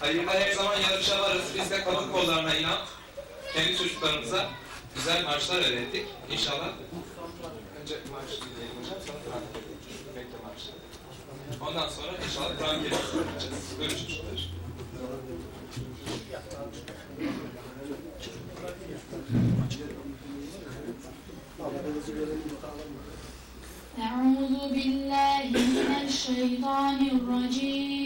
Hayırda her zaman yarışa varız. Biz de kadın kollarına inan. Kendi çocuklarımıza güzel marşlar öğrettik. İnşallah. Önce marş dinleyelim hocam. Sonra Kur'an edelim. Bekle marşı. Ondan sonra inşallah Kur'an kelimesi öğreteceğiz. Buyurun çocuklar. أعوذ بالله من الشيطان الرجيم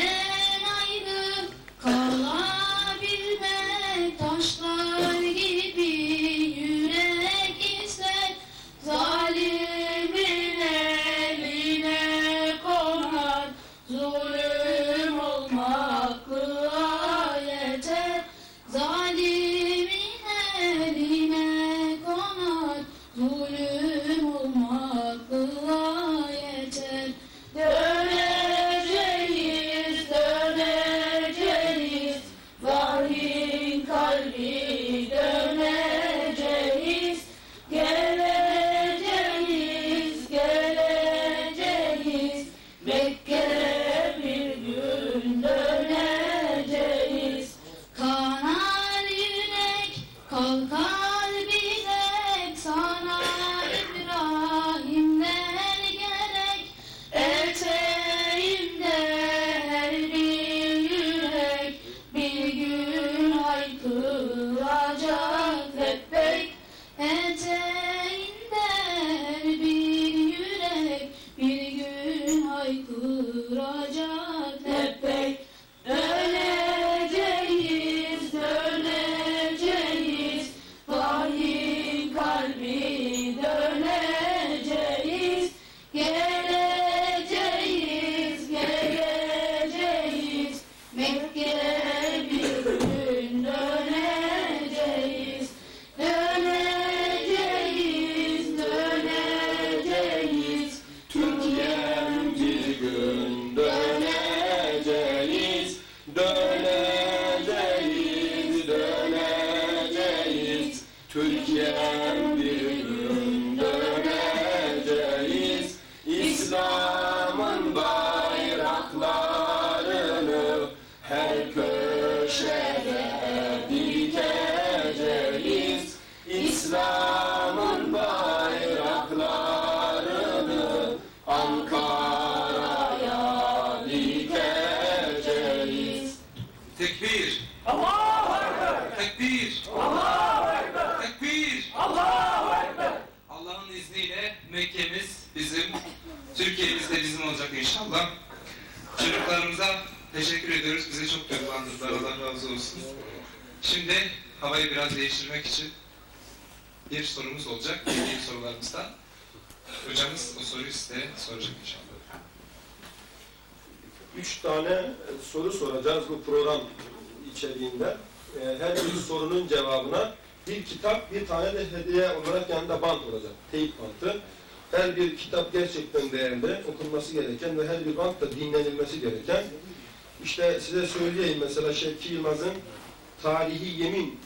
Amen. Amen. Tekbir. Allahu Ekber. Tekbir. Allahu Ekber. Tekbir. Allahu Ekber. Allah'ın izniyle Mekke'miz bizim, Türkiye'miz de bizim olacak inşallah. Çocuklarımıza teşekkür ediyoruz. Bize çok duygulandırdılar. Allah razı olsun. Şimdi havayı biraz değiştirmek için bir sorumuz olacak. Bildiğim sorularımızdan. Hocamız o soruyu size soracak inşallah. Üç tane soru soracağız bu program içeriğinde. Ee, Her bir sorunun cevabına bir kitap, bir tane de hediye olarak yanında bant olacak. Teyip bantı. Her bir kitap gerçekten değerli, okunması gereken ve her bir bant da dinlenilmesi gereken. İşte size söyleyeyim mesela Şevki Yılmaz'ın Tarihi Yemin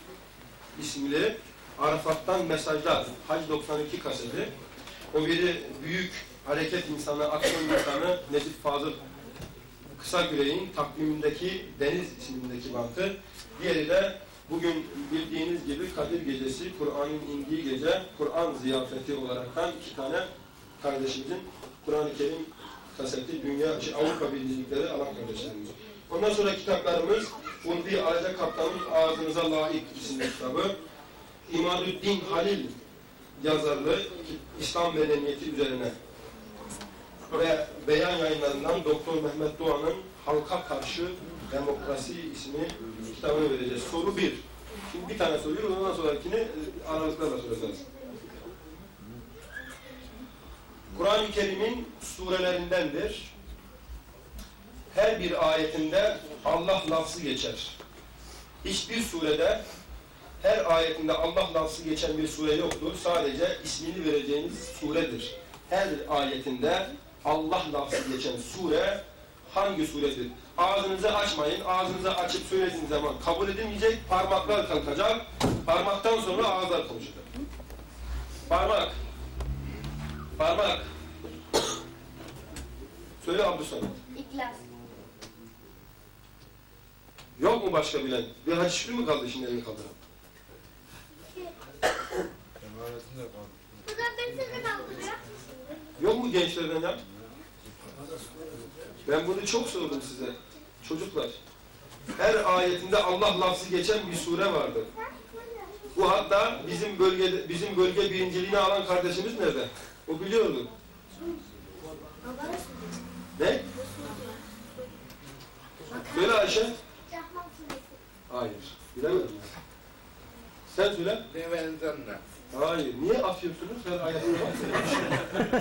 isimli Arafat'tan Mesajlar, Hac 92 kaseti. O biri büyük hareket insanı, aksiyon insanı Necip Fazıl Kısa Güney'in takvimindeki Deniz ismindeki bantı. Diğeri de bugün bildiğiniz gibi Kadir Gecesi, Kur'an'ın indiği gece, Kur'an ziyafeti olaraktan iki tane kardeşimizin Kur'an-ı Kerim kaseti Dünya, şey, Avrupa Birliği'likleri alan kardeşlerimiz. Ondan sonra kitaplarımız Ulvi Alaca Kaptan'ın Ağzınıza Layık isimli kitabı. İmaduddin Halil yazarlı İslam medeniyeti üzerine ve beyan yayınlarından Doktor Mehmet Doğan'ın Halka Karşı Demokrasi isimli kitabını vereceğiz. Soru bir. Şimdi bir tane soruyu ondan sonrakini e, aralıklarla soracağız. Kur'an-ı Kerim'in surelerindendir. Her bir ayetinde Allah lafzı geçer. Hiçbir surede her ayetinde Allah lafzı geçen bir sure yoktur. Sadece ismini vereceğiniz suredir. Her ayetinde Allah lafzı geçen sure hangi suredir? Ağzınızı açmayın. Ağzınızı açıp söylediğiniz zaman kabul edilmeyecek. Parmaklar kalkacak. Parmaktan sonra ağızlar konuşacak. Parmak. Parmak. Söyle Abdülsamet. İklas. Yok mu başka bilen? Bir Hacı Şükrü mü kaldı şimdi elini kaldıran? Yok mu gençlerden ya? Ben bunu çok sordum size. Çocuklar. Her ayetinde Allah lafzı geçen bir sure vardı. Bu hatta bizim bölgede bizim bölge birinciliğini alan kardeşimiz nerede? O biliyordu. Ne? Söyle Ayşe. Hayır. Bilemedim. Sen söyle. Hayır. Niye atıyorsunuz? Her ayetini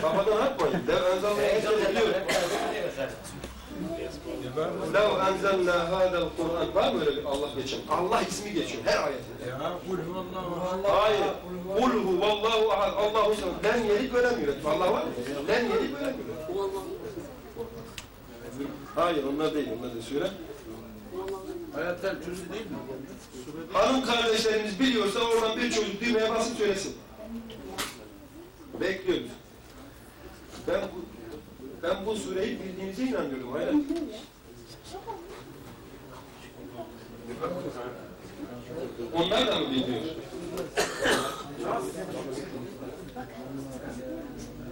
Kafadan atmayın. Dev enzallahu biliyorum. Lev enzelna hadel Kur'an. Var mı öyle bir Allah geçen? Allah ismi geçiyor her ayetinde. Hayır. Kul huvallahu ahad. Allahu samad. Len yelik veremiyor. Allah var mı? Len yelik veremiyor. Hayır onlar değil. Onlar değil. Söyle. Hayatlar cüzü değil mi? Hanım kardeşlerimiz biliyorsa oradan bir çocuk düğmeye basıp söylesin. Bekliyoruz. Ben bu, ben bu sureyi bildiğinize inanıyorum. Hayır. Onlar da mı bilmiyor?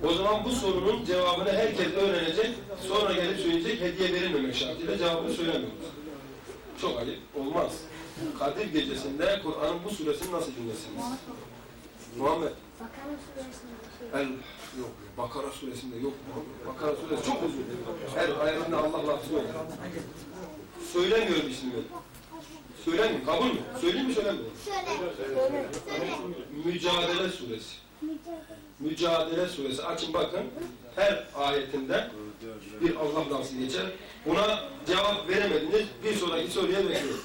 O zaman bu sorunun cevabını herkes öğrenecek, sonra gelip söyleyecek, hediye verilmemek şartıyla cevabını söylemiyoruz. Çok ayıp, olmaz. Kadir gecesinde Kur'an'ın bu suresini nasıl dinlersiniz? Muhammed. El, yok, Bakara suresinde yok. Bakara suresi çok uzun. Her ayetinde Allah lafzı yok. Söylemiyorum ismini. Söylemiyorum, kabul mü? Söyleyeyim mi söylemiyorum? Mücadele suresi. Mücadele suresi. Açın bakın. Her ayetinde bir Allah lafzı geçer. Buna cevap veremediniz. Bir sonraki soruya bekliyorum.